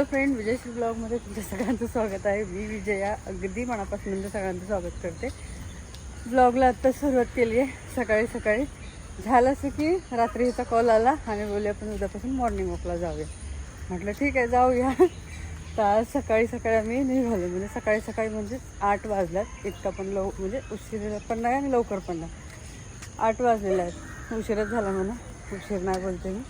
Hello friend विजयश्री ब्लॉगमध्ये तुमच्या सगळ्यांचं स्वागत आहे. मी विजया अगदी मनापासून तुमच्या सगळ्यांचं स्वागत करते. ब्लॉगला आत्ता सुरुवात केली आहे सकाळी सकाळी. झालं असं की रात्री हिचा कॉल आला आणि बोलले आपण उद्यापासून मॉर्निंग वॉकला जाऊया. म्हटलं ठीक आहे जाऊया. तर आज सकाळी सकाळी आम्ही निघालो. म्हणजे सकाळी सकाळी म्हणजे आठ वाजल्यात. इतका पण लव म्हणजे उशीर पण नाही आणि लवकर पण नाही. आठ वाजलेला आहेत. उशीरच झाला म्हणा. उशीर नाही बोलते मी.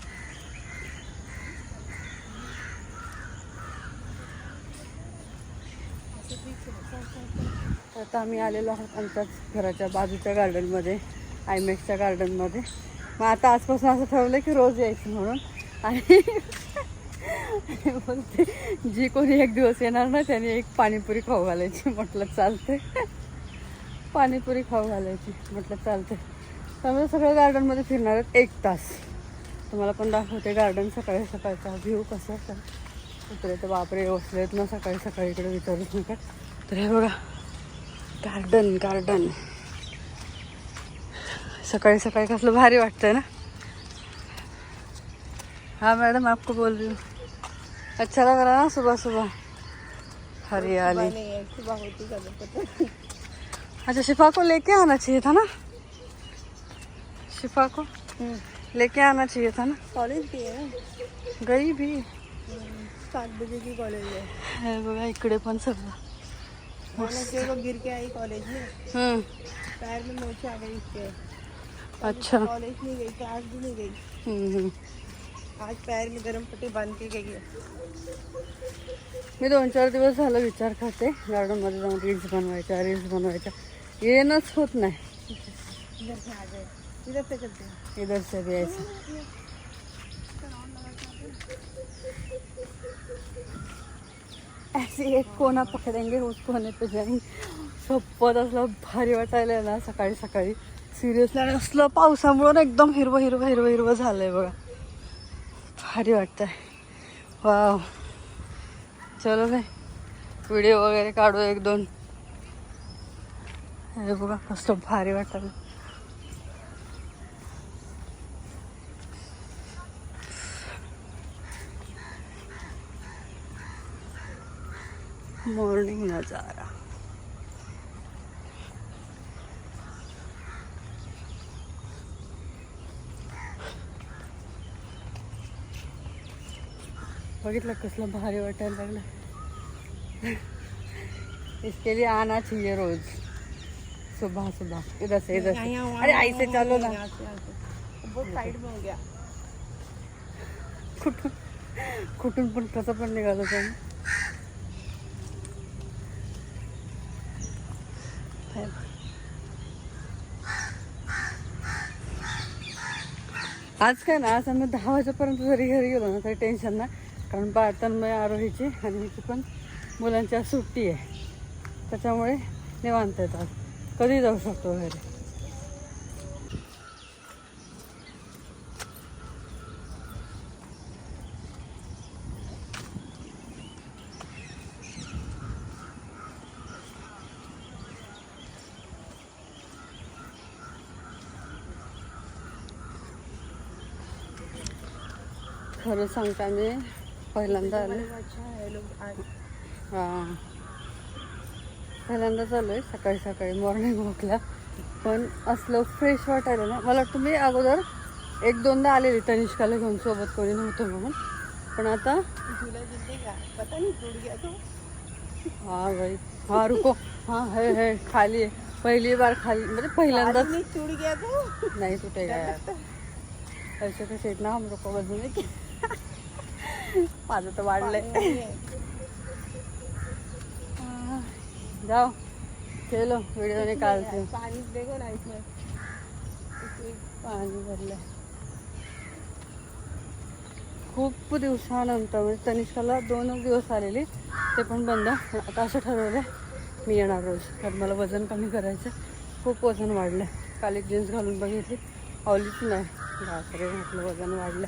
आता आम्ही आलेलो आहोत आमच्याच घराच्या बाजूच्या गार्डनमध्ये आयमॅक्सच्या गार्डनमध्ये मग आता आजपासून असं ठरवलं की रोज यायचं म्हणून. आणि बोलते जी कोणी एक दिवस येणार ना त्याने एक पाणीपुरी खाऊ घालायची म्हटलं चालते पाणीपुरी खाऊ घालायची म्हटलं चालते त्यामुळे सगळं गार्डनमध्ये फिरणार आहेत एक तास. तुम्हाला पण दाखवते गार्डन सकाळी सकाळचा व्ह्यू कसं तर तर बापरे बसलेत ना सकाळी सकाळी इकडे विचारूच नका तर हे बघा गार्डन गार्डन सकाळी सकाळी कसलं भारी वाटतंय ना? हाँ मैडम आपको बोल रही हूँ। अच्छा लग रहा है ना सुबह सुबह? हरियाली। तो अच्छा शिफा को लेके आना चाहिए था ना? शिफा को? लेके आना चाहिए था ना? कॉलेज भी है गई भी। सात बजे की कॉलेज है। हे बघा इकडे पण सगळं. मैंने के वो गिर के आई कॉलेज में हम्म, पैर में मोचे आ गई इसके अच्छा. कॉलेज नहीं गई आज भी नहीं गई हम्म, हम्म. आज पैर में गर्म पट्टी बाँध के गई मी दोन चार दिवस झालं विचार करते गार्डनमध्ये जाऊन रील्स बनवायच्या रील्स बनवायच्या. येणंच होत नाही. इधर से भी ऐसे. ऐसे एक कोना पकडेंगे उस कोने पे जाएंगे। शपथ असलं भारी वाटायला ना सकाळी सकाळी. सिरियसली आणि असलं पावसामुळं ना एकदम हिरवं हिरवं हिरवं हिरवं झालंय बघा. भारी वाटतंय. वाव चलो नाही व्हिडिओ वगैरे काढू एक दोन. हे बघा कसं भारी वाटायला. मॉर्निंग नजारा बघितलं कसलं भारी वाटायला लागलं. इसके लिए आना चाहिए रोज. सुबह सुबह. इधर से इधर से. अरे ऐसे चलो ना. साइड में हो गया. कुठून कुठून पण कसं पण निघालो पण. आज काय ना आज आम्ही दहा वाजेपर्यंत जरी घरी गेलो ना तरी टेन्शन नाही. कारण बाळतन्मय आरोहीची आणि हिची पण मुलांच्या सुट्टी आहे. त्याच्यामुळे निवांत येतात कधी जाऊ शकतो घरी? खरं सांगता मी पहिल्यांदा आले. है लोग आज हां. पहिल्यांदा चालू आहे सकाळी सकाळी मॉर्निंग वॉकला पण असलं फ्रेश वाटायला ना मला वाटतं मी अगोदर एक दोनदा आलेली तनिष्काला घेऊन सोबत कोणी नव्हतं म्हणून. पण आता तो. हाँ भाई हाँ रुको. हाँ है है खाली आहे पहिली बार खाली म्हणजे पहिल्यांदाच. नहीं तो यार. ऐसे कसे आहेत ना हम लोक बजून की. माझं तर वाढलंय। जाओ चलो व्हिडिओ निकालते पानी देखो पाणी भरलंय. खूप दिवसानंतर म्हणजे तनिष्काला दोन दिवस आलेली. ते पण बंद. पण आता असं ठरवलं मी येणार रोज. कारण मला वजन कमी करायचं खूप वजन वाढलं काल एक जीन्स घालून बघितली. आवलीच नाही. बापरे म्हटलं वजन वाढलं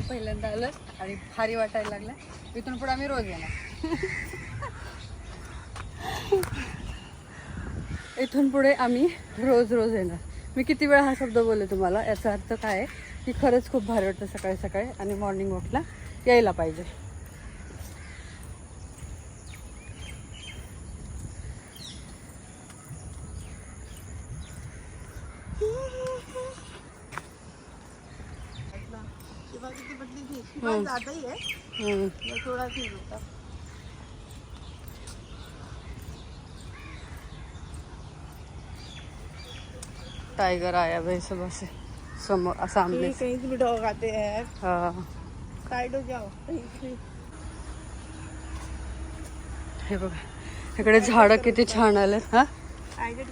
सकाळी पहिल्यांदा आलं आणि भारी वाटायला लागलं इथून पुढे आम्ही रोज येणार. इथून पुढे आम्ही रोज रोज येणार. मी किती वेळा हा शब्द बोलले तुम्हाला? याचा अर्थ काय आहे? की खरंच खूप भारी वाटतं सकाळी सकाळी आणि मॉर्निंग वॉकला यायला पाहिजे. पटली ही है थोड़ा होता टाइगर आया भाई सुबह से समोर सामने. कहीं भी डॉग आते हैं हा. साइड हो जाओ हे बघा. इकडे झाडं किती छान आले हा?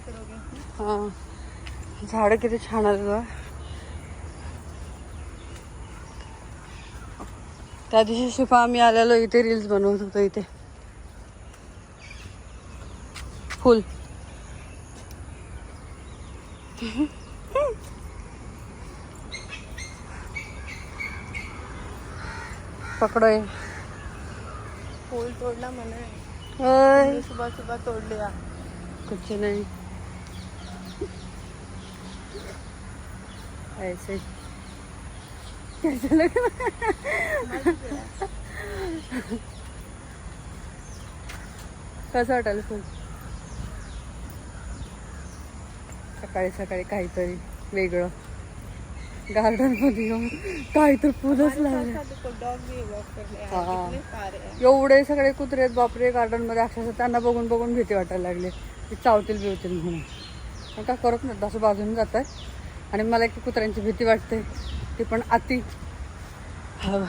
करोगे हा. झाडं किती छान आले बघा. त्या दिवशी शिफा आम्ही आलेलो इथे रील्स बनवत होतो इथे. फुल पकडोय. फूल है ओय हमने सुबह सुबह तोड़ लिया कुछ नहीं. ऐसे. ही। कैसे लगा कसं वाटेल फुल सकाळी सकाळी काहीतरी वेगळं. गार्डनमध्ये येऊन काहीतरी फुलच लागले. एवढे सगळे कुत्रे आहेत बापरे गार्डनमध्ये अक्षरशः त्यांना बघून बघून भीती वाटायला लागली. की चावतील बिवतील म्हणून. काय करत नाही असं बाजून जात आणि मला एक कुत्र्यांची भीती वाटते. ते पण अति. हा.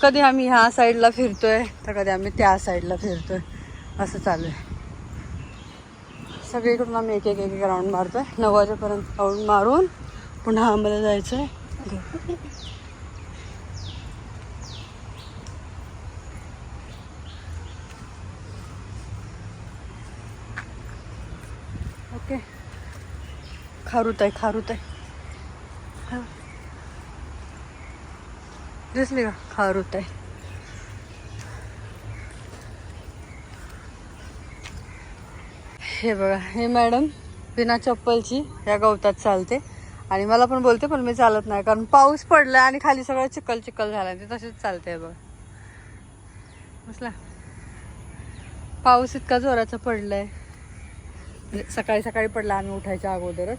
कधी आम्ही ह्या साईडला फिरतोय तर कधी आम्ही त्या साईडला फिरतोय. असं चालू आहे. सगळीकडून आम्ही एक एक एक राऊंड मारतोय. नऊ वाजेपर्यंत राऊंड मारून पुन्हा आम्हाला जायचं आहे ओके खारूत आहे खारूत आहे. दिसली का खारुत आहे हे बघा हे मॅडम बिना चप्पलची या गवतात चालते. आणि मला पण बोलते पण मी चालत नाही कारण पाऊस पडला आणि खाली सगळं चिखल चिखल झाला ते तसेच चालते बघ. बसला. पाऊस इतका जोराचा पडलाय. म्हणजे सकाळी सकाळी पडला आम्ही उठायच्या अगोदरच.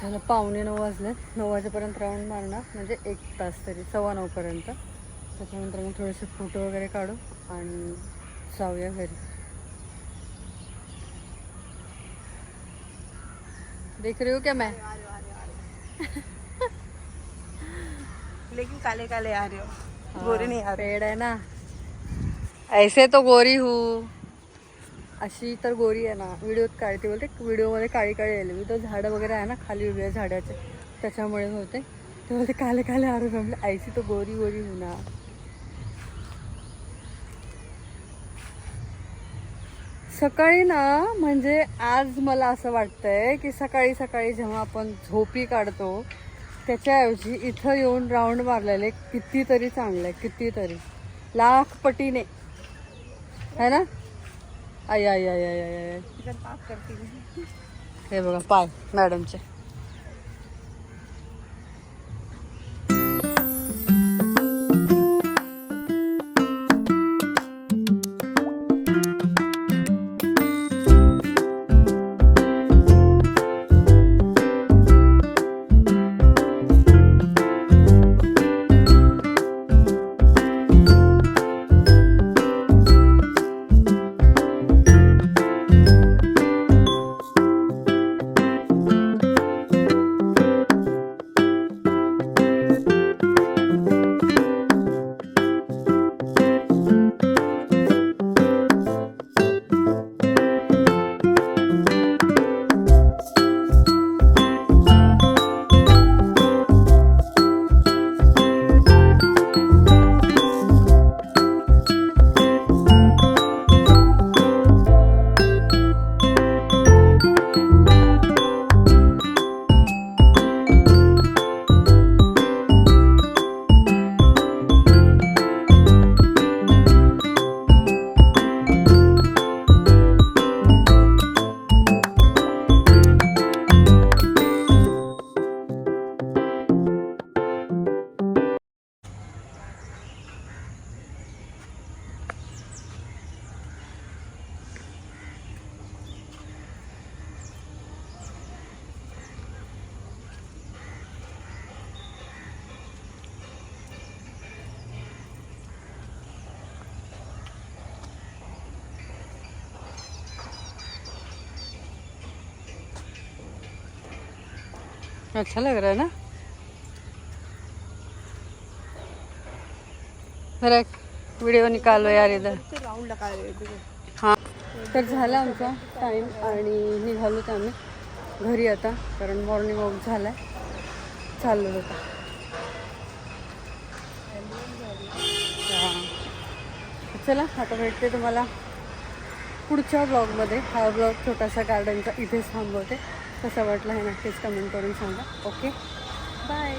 झालं पावणे नऊ वाजले. नऊ वाजेपर्यंत राऊंड मारणार म्हणजे एक तास तरी सव्वा नऊपर्यंत त्याच्यानंतर मग थोडेसे फोटो वगैरे काढू आणि जाऊया घरी. देख रही हो क्या मैं? लेकिन काले काले आ रहे हो गोरे नहीं आ रहे। पेड़ है ना। ऐसे तो गोरी हूँ। अशी तर गोरी आहे ना व्हिडिओत काढते बोलते. व्हिडिओमध्ये काळी काळी आली मी तो झाडं वगैरे आहे ना खाली उभी आहे झाडाचे. त्याच्यामुळे होते. ते बोलते काले काले आरू म्हणले आईची तो गोरी गोरी होणार. सकाळी ना म्हणजे आज मला असं वाटतंय की सकाळी सकाळी जेव्हा आपण झोपी काढतो त्याच्याऐवजी इथं येऊन राऊंड मारलेले कितीतरी चांगलं आहे कितीतरी. लाख पटीने है ना? आई आई आई आई आई आई. इधर पास करती हूँ हे बघा पाय मॅडमचे. अच्छा लग रहा है ना? जरा एक व्हिडिओ निकालो यार इधर. राऊंड हां तर झाला आमचा टाईम आणि निघालोच आम्ही घरी आता कारण मॉर्निंग वॉक झाला आहे चाललो होता हां. चला आता भेटते तुम्हाला पुढच्या ब्लॉगमध्ये हा ब्लॉग छोटासा गार्डनचा इथेच थांबवते. कसा वाटला हे नक्कीच कमेंट करून सांगा. Okay bye